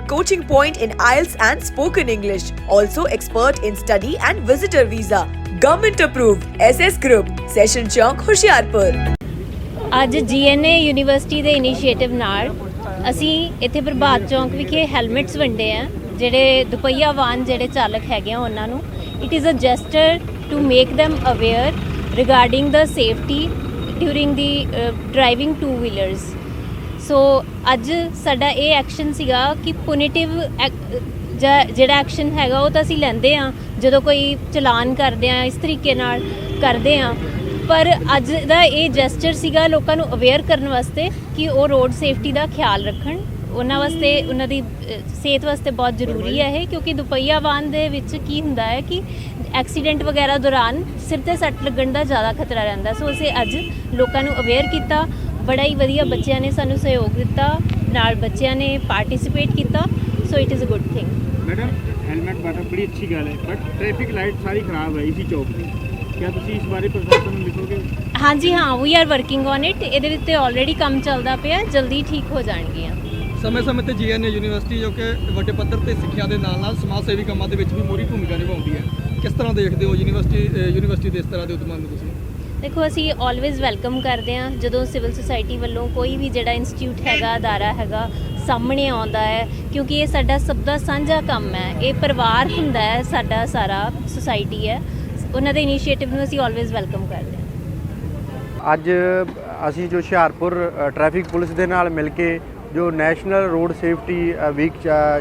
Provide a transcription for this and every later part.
meeting point in IELTS and spoken English. Also expert in study and visitor visa. Government approved. SS Group. Session Chowk, Hoshiarpur. ਅੱਜ GNA university ਦੇ initiative ਨਾਲ ਅਸੀਂ ਇੱਥੇ ਪ੍ਰਭਾਤ ਚੌਂਕ ਵਿਖੇ helmets ਵੰਡੇ ਆ ਜਿਹੜੇ ਦੁਪਹੀਆ ਵਾਹਨ ਜਿਹੜੇ ਚਾਲਕ ਹੈਗੇ ਆ ਉਹਨਾਂ ਨੂੰ it is a gesture to make them aware regarding the safety during the driving two wheelers so ਅੱਜ ਸਾਡਾ ਇਹ ਐਕਸ਼ਨ ਸੀਗਾ ਕਿ ਪੁਨੀਟਿਵ ਜਿਹੜਾ ਐਕਸ਼ਨ ਹੈਗਾ ਉਹ ਤਾਂ ਅਸੀਂ ਲੈਂਦੇ ਆ ਜਦੋਂ ਕੋਈ ਚਲਾਨ ਕਰਦੇ ਆ ਇਸ ਤਰੀਕੇ ਨਾਲ ਕਰਦੇ ਆ ਪਰ ਅੱਜ ਦਾ ਇਹ ਜੈਸਚਰ ਸੀਗਾ ਲੋਕਾਂ ਨੂੰ ਅਵੇਅਰ ਕਰਨ ਵਾਸਤੇ ਕਿ ਉਹ ਰੋਡ ਸੇਫਟੀ ਦਾ ਖਿਆਲ ਰੱਖਣ। ਉਹਨਾਂ ਵਾਸਤੇ, ਉਹਨਾਂ ਦੀ ਸਿਹਤ ਵਾਸਤੇ ਬਹੁਤ ਜ਼ਰੂਰੀ ਹੈ ਇਹ, ਕਿਉਂਕਿ ਦੁਪਹੀਆ ਵਾਹਨ ਦੇ ਵਿੱਚ ਕੀ ਹੁੰਦਾ ਹੈ ਕਿ ਐਕਸੀਡੈਂਟ ਵਗੈਰਾ ਦੌਰਾਨ ਸਿਰ ਤੇ ਸੱਟ ਲੱਗਣ ਦਾ ਜ਼ਿਆਦਾ ਖਤਰਾ ਰਹਿੰਦਾ। ਸੋ ਅਸੀਂ ਅੱਜ ਲੋਕਾਂ ਨੂੰ ਅਵੇਅਰ ਕੀਤਾ ਬੜਾ ਹੀ ਵਧੀਆ ਬੱਚਿਆਂ ਨੇ ਸਾਨੂੰ ਸਹਿਯੋਗ ਦਿੱਤਾ ਨਾਲ ਬੱਚਿਆਂ ਨੇ ਪਾਰਟਿਸਿਪੇਟ ਕੀਤਾ so it is a good thing madam helmet ਬਾਰੇ ਬੜੀ ਅੱਛੀ ਗੱਲ ਹੈ ਬਟ ਟ੍ਰੈਫਿਕ ਲਾਈਟ ਸਾਰੀ ਖਰਾਬ ਹੈ ਇਸੀ ਚੌਕ ਦੀ ਕੀ ਤੁਸੀਂ ਇਸ ਬਾਰੇ ਪ੍ਰਸ਼ਾਸਨ ਨੂੰ ਲਿਖੋਗੇ? ਹਾਂਜੀ ਹਾਂ we are working on it ਇਹਦੇ ਵਿੱਚ ਤੇ ਆਲਰੇਡੀ ਕੰਮ ਚੱਲਦਾ ਪਿਆ ਜਲਦੀ ਠੀਕ ਹੋ ਜਾਣਗੀਆਂ। ਸਮੇਂ-ਸਮੇਂ ਤੇ ਜੀਐਨਏ ਯੂਨੀਵਰਸਿਟੀ ਜੋ ਕਿ ਵੱਡੇ ਪੱਧਰ ਤੇ ਸਿੱਖਿਆ ਦੇ ਨਾਲ-ਨਾਲ ਸਮਾਜ ਸੇਵੀ ਕੰਮਾਂ ਦੇ ਵਿੱਚ ਵੀ ਮੋਰੀ ਭੂਮਿਕਾ ਨਿਭਾਉਂਦੀ ਹੈ। ਕਿਸ ਤਰ੍ਹਾਂ ਦੇਖਦੇ ਹੋ ਯੂਨੀਵਰਸਿਟੀ ਯੂਨੀਵਰਸਿਟੀ ਦੇ ਇਸ ਤਰ੍ਹਾਂ ਦੇ ਉਦਮਾਂ ਨੂੰ ਤੁਸੀਂ? ਦੇਖੋ ਅਸੀਂ ਆਲਵੇਜ਼ ਵੈਲਕਮ ਕਰਦੇ ਹਾਂ ਜਦੋਂ ਸਿਵਲ ਸੁਸਾਇਟੀ ਵੱਲੋਂ ਕੋਈ ਵੀ ਜਿਹੜਾ ਇੰਸਟੀਚਿਊਟ ਹੈਗਾ ਅਦਾਰਾ ਹੈਗਾ ਸਾਹਮਣੇ ਆਉਂਦਾ ਹੈ ਕਿਉਂਕਿ ਇਹ ਸਾਡਾ ਸਭ ਦਾ ਸਾਂਝਾ ਕੰਮ ਹੈ। ਇਹ ਪਰਿਵਾਰ ਹੁੰਦਾ ਹੈ ਸਾਡਾ ਸਾਰਾ ਸੁਸਾਇਟੀ ਹੈ। ਉਹਨਾਂ ਦੇ ਇਨੀਸ਼ੀਏਟਿਵ ਨੂੰ ਅਸੀਂ ਆਲਵੇਜ਼ ਵੈਲਕਮ ਕਰਦੇ ਹਾਂ। ਅੱਜ ਅਸੀਂ ਜੋ ਹੁਸ਼ਿਆਰਪੁਰ ਅ, ਟ੍ਰੈਫਿਕ ਪੁਲਿਸ ਦੇ ਨਾਲ ਮਿਲ ਕੇ ਜੋ ਨੈਸ਼ਨਲ ਰੋਡ ਸੇਫਟੀ ਵੀਕ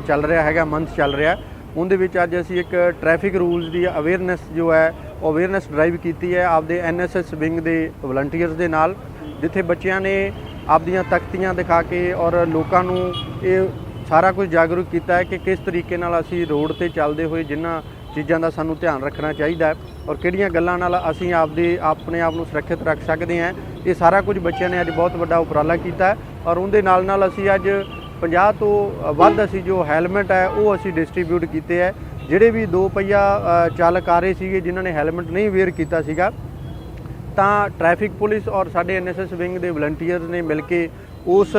ਚੱਲ ਰਿਹਾ ਹੈਗਾ ਮੰਥ ਚੱਲ ਰਿਹਾ ਉਹਦੇ ਵਿੱਚ ਅੱਜ ਅਸੀਂ ਇੱਕ ਟ੍ਰੈਫਿਕ ਰੂਲਸ ਦੀ ਅਵੇਅਰਨੈਸ ਜੋ ਹੈ ਉਹ ਅਵੇਅਰਨੈਸ ਡਰਾਈਵ ਕੀਤੀ ਹੈ ਆਪਦੇ ਐਨਐਸਐਸ ਵਿੰਗ ਦੇ ਵਲੰਟੀਅਰਸ ਦੇ ਨਾਲ, ਜਿੱਥੇ ਬੱਚਿਆਂ ਨੇ ਆਪਦੀਆਂ ਤਖਤੀਆਂ ਦਿਖਾ ਕੇ ਔਰ ਲੋਕਾਂ ਨੂੰ ਇਹ ਸਾਰਾ ਕੁਝ ਜਾਗਰੂਕ ਕੀਤਾ ਹੈ ਕਿ ਕਿਸ ਤਰੀਕੇ ਨਾਲ ਅਸੀਂ ਰੋਡ ਤੇ ਚੱਲਦੇ ਹੋਏ ਜਿਨ੍ਹਾਂ ਚੀਜ਼ਾਂ ਦਾ ਸਾਨੂੰ ਧਿਆਨ ਰੱਖਣਾ ਚਾਹੀਦਾ ਹੈ ਔਰ ਕਿਹੜੀਆਂ ਗੱਲਾਂ ਨਾਲ ਅਸੀਂ ਆਪਦੇ ਆਪਣੇ ਆਪ ਨੂੰ ਸੁਰੱਖਿਅਤ ਰੱਖ ਸਕਦੇ ਹਾਂ, ਇਹ ਸਾਰਾ ਕੁਝ ਬੱਚਿਆਂ ਨੇ ਅੱਜ ਬਹੁਤ ਵੱਡਾ ਉਪਰਾਲਾ ਕੀਤਾ ਔਰ ਉਹਦੇ ਨਾਲ ਨਾਲ ਅਸੀਂ ਅੱਜ 50 ਤੋਂ ਵੱਧ ਅਸੀਂ ਜੋ ਹੈਲਮਟ ਹੈ, ਉਹ ਅਸੀਂ ਡਿਸਟ੍ਰੀਬਿਊਟ ਕੀਤੇ ਹੈ। ਜਿਹੜੇ ਵੀ ਦੋ ਪਹੀਆ ਚਾਲਕ ਆ ਰਹੇ ਸੀਗੇ, ਜਿਨ੍ਹਾਂ ਨੇ ਹੈਲਮਟ ਨਹੀਂ ਵੇਅਰ ਕੀਤਾ ਸੀਗਾ, ਤਾਂ ਟ੍ਰੈਫਿਕ ਪੁਲਿਸ ਔਰ ਸਾਡੇ ਐਨਐਸਐਸ ਵਿੰਗ ਦੇ ਵਲੰਟੀਅਰਸ ਨੇ ਮਿਲ ਕੇ ਉਸ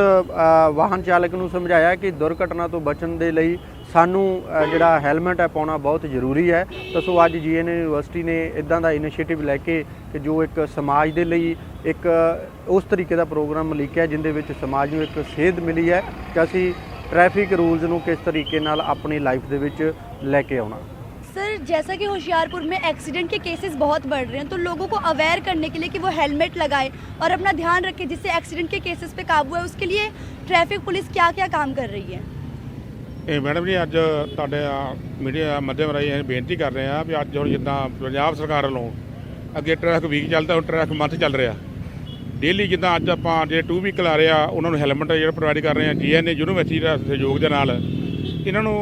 ਵਾਹਨ ਚਾਲਕ ਨੂੰ ਸਮਝਾਇਆ ਕਿ ਦੁਰਘਟਨਾ ਤੋਂ ਬਚਣ ਦੇ ਲਈ ਸਾਨੂੰ ਜਿਹੜਾ ਹੈਲਮਟ ਹੈ ਪਾਉਣਾ ਬਹੁਤ ਜ਼ਰੂਰੀ ਹੈ। ਤਾਂ ਸੋ ਅੱਜ ਜੀਐਨ ਯੂਨੀਵਰਸਿਟੀ ਨੇ ਇਦਾਂ ਦਾ ਇਨੀਸ਼ੀਏਟਿਵ ਲੈ ਕੇ ਕਿ ਜੋ ਇੱਕ ਸਮਾਜ ਦੇ ਲਈ ਇੱਕ, ਉਸ ਤਰੀਕੇ ਦਾ ਪ੍ਰੋਗਰਾਮ ਲਿਖਿਆ ਜਿੰਦੇ ਵਿੱਚ ਸਮਾਜ ਨੂੰ ਇੱਕ ਸੇਧ ਮਿਲੀ ਹੈ ਕਿ ਅਸੀਂ ਟ੍ਰੈਫਿਕ ਰੂਲਸ ਨੂੰ ਕਿਸ ਤਰੀਕੇ ਨਾਲ ਆਪਣੀ ਲਾਈਫ ਦੇ ਵਿੱਚ ਲੈ ਕੇ ਆਉਣਾ। सर जैसा कि होशियारपुर में एक्सीडेंट के केसेस बहुत बढ़ रहे हैं तो लोगों को अवेयर करने के लिए कि वो हेलमेट लगाए और अपना ध्यान रखें जिससे एक्सीडेंट के केसेस पे काबू है उसके लिए ट्रैफिक पुलिस क्या क्या काम कर रही है ਇਹ ਮੈਡਮ ਜੀ ਅੱਜ ਤੁਹਾਡੇ ਮੀਡੀਆ ਮਾਧਿਅਮ ਰਾਹੀਂ ਅਸੀਂ ਬੇਨਤੀ ਕਰ ਰਹੇ ਹਾਂ ਵੀ ਅੱਜ ਹੁਣ ਜਿੱਦਾਂ ਪੰਜਾਬ ਸਰਕਾਰ ਵੱਲੋਂ ਅੱਗੇ ਟ੍ਰੈਫਿਕ ਵੀਕ ਚੱਲਦਾ ਹੁਣ ਟ੍ਰੈਫਿਕ ਮੰਥ ਚੱਲ ਰਿਹਾ ਡੇਲੀ ਜਿੱਦਾਂ ਅੱਜ ਆਪਾਂ ਜਿਹੜੇ ਟੂ ਵੀਕਲ ਆ ਰਹੇ ਆ ਉਹਨਾਂ ਨੂੰ ਹੈਲਮਟ ਜਿਹੜਾ ਪ੍ਰੋਵਾਈਡ ਕਰ ਰਹੇ ਆ ਜੀਐਨਏ ਯੂਨੀਵਰਸਿਟੀ ਦਾ ਸਹਿਯੋਗ ਦੇ ਨਾਲ ਇਹਨਾਂ ਨੂੰ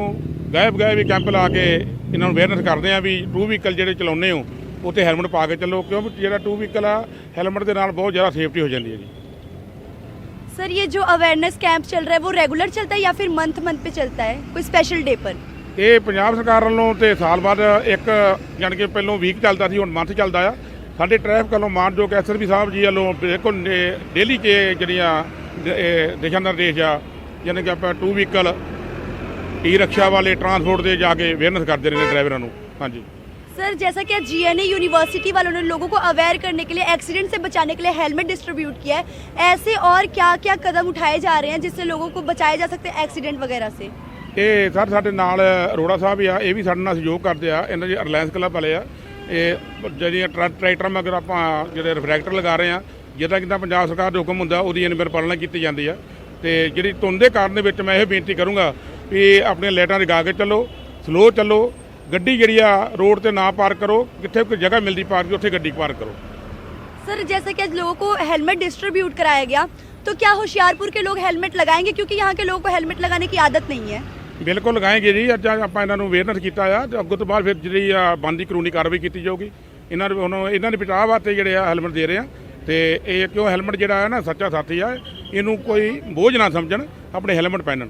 ਗਾਇਬ ਗਾਇਬ ਵੀ ਕੈਂਪ ਲਾ ਕੇ ਇਹਨਾਂ ਨੂੰ ਅਵੇਅਰਨੈਸ ਕਰਦੇ ਆ ਵੀ ਟੂ ਵੀਕਲ ਜਿਹੜੇ ਚਲਾਉਂਦੇ ਹੋ ਉੱਥੇ ਹੈਲਮਟ ਪਾ ਕੇ ਚੱਲੋ ਕਿਉਂਕਿ ਜਿਹੜਾ ਟੂ ਵੀਕਲ ਆ ਹੈਲਮਟ ਦੇ ਨਾਲ ਬਹੁਤ ਜ਼ਿਆਦਾ ਸੇਫਟੀ ਹੋ ਜਾਂਦੀ ਹੈ ਜੀ सर ये जो अवेयरनेस कैंप चल रहा है वो रेगुलर चलता है या फिर मंथ मंथ पे चलता है कोई स्पेशल डे पर ਇਹ ਪੰਜਾਬ ਸਰਕਾਰ ਵੱਲੋਂ ਤੇ ਸਾਲ ਬਾਅਦ ਇੱਕ ਜਾਣੀ ਕਿ ਪਹਿਲੋਂ ਵੀਕ ਚੱਲਦਾ ਸੀ ਹੁਣ ਮੰਥ ਚੱਲਦਾ ਆ ਸਾਡੇ ਟ੍ਰੈਫਿਕ ਵੱਲੋਂ ਮਾਨਯੋਗ ਐਸਐਸਪੀ ਸਾਹਿਬ ਜੀ ਵੱਲੋਂ ਬਿਲਕੁਲ ਡੇਲੀ ਕੇ ਜਿਹੜੀਆਂ ਦ- ਇਹ ਦਿਸ਼ਾ ਨਿਰਦੇਸ਼ ਆ ਯਾਨੀ ਕਿ ਆਪਾਂ ਟੂ ਵੀਕਲ ਈ ਰਿਕਸ਼ਾ ਵਾਲੇ ਟਰਾਂਸਪੋਰਟ ਦੇ ਜਾ ਕੇ ਅਵੇਅਰਨੈਸ ਕਰਦੇ ਰਹੇ ਨੇ ਡਰਾਈਵਰਾਂ ਨੂੰ ਹਾਂਜੀ सर जैसा कि जीएनए यूनिवर्सिटी वालों ने लोगों को अवेयर करने के लिए एक्सीडेंट से बचाने के लिए हेलमेट डिस्ट्रीब्यूट किया है ऐसे और क्या क्या कदम उठाए जा रहे हैं जिससे लोगों को बचाया जा सकते हैं एक्सीडेंट वगैरह से ਇਹ ਸਰ ਸਾਡੇ ਨਾਲ ਅਰੋੜਾ ਸਾਹਿਬ ਆ ਇਹ ਵੀ ਸਾਡੇ ਨਾਲ ਸਹਿਯੋਗ ਕਰਦੇ ਆ ਇਹਨਾਂ ਦੇ ਰਿਲਾਇੰਸ ਕਲੱਬ ਵਾਲੇ ਆ ਇਹ ਜਿਹੜੀਆਂ ਟਰੈ- ਟਰੈਕਟਰ ਮਗਰ ਆਪਾਂ ਜਿਹੜੇ ਰਿਫਰੈਕਟਰ ਲਗਾ ਰਹੇ ਆ ਜਿੱਦਾਂ ਕਿਦਾਂ ਪੰਜਾਬ ਸਰਕਾਰ ਦੇ ਹੁਕਮ ਹੁੰਦਾ ਉਹਦੀ ਅਨਿਬਰ ਪਾਲਣਾ ਕੀਤੀ ਜਾਂਦੀ ਆ ਤੇ ਜਿਹੜੀ ਧੁੰਦ ਦੇ ਕਾਰਨ ਦੇ ਵਿੱਚ ਮੈਂ ਇਹ ਬੇਨਤੀ ਕਰੂੰਗਾ ਵੀ ਆਪਣੀਆਂ ਲਾਈਟਾਂ ਲਗਾ ਕੇ ਚੱਲੋ ਸਲੋ ਚੱਲੋ ਗੱਡੀ ਜਿਹੜੀ ਆ ਰੋਡ ਤੇ ਨਾ ਪਾਰਕ ਕਰੋ ਜਿੱਥੇ ਕੋਈ ਜਗ੍ਹਾ ਮਿਲਦੀ ਪਾਰਕ ਦੀ ਉੱਥੇ ਗੱਡੀ ਪਾਰਕ ਕਰੋ सर जैसा कि आज लोगों को हेलमेट डिस्ट्रीब्यूट कराया गया तो क्या होशियारपुर के लोग हेलमेट लगाएंगे क्योंकि यहाँ के लोगों को हेलमेट लगाने की आदत नहीं है ਬਿਲਕੁਲ ਲਗਾਏਗੇ ਜੀ ਅੱਜ ਆਪਾਂ ਇਹਨਾਂ ਨੂੰ ਅਵੇਅਰਨੈਸ ਕੀਤਾ ਆ ਤੇ ਅੱਗੋਂ ਤੋਂ ਬਾਅਦ ਫਿਰ ਜਿਹੜੀ ਆ ਬੰਦੀ ਕਾਨੂੰਨੀ ਕਾਰਵਾਈ ਕੀਤੀ ਜਾਊਗੀ ਇਹਨਾਂ ਦੇ ਹੁਣ ਇਹਨਾਂ ਦੇ ਬਚਾਅ ਵਾਸਤੇ ਜਿਹੜੇ ਆ ਹੈਲਮਟ ਦੇ ਰਹੇ ਆ ਤੇ ਇਹ ਕਿਉਂ ਹੈਲਮਟ ਜਿਹੜਾ ਹੈ ਨਾ ਸੱਚਾ ਸਾਥੀ ਆ ਇਹਨੂੰ ਕੋਈ ਬੋਝ ਨਾ ਸਮਝਣ ਆਪਣੇ ਹੈਲਮਟ ਪਹਿਨਣ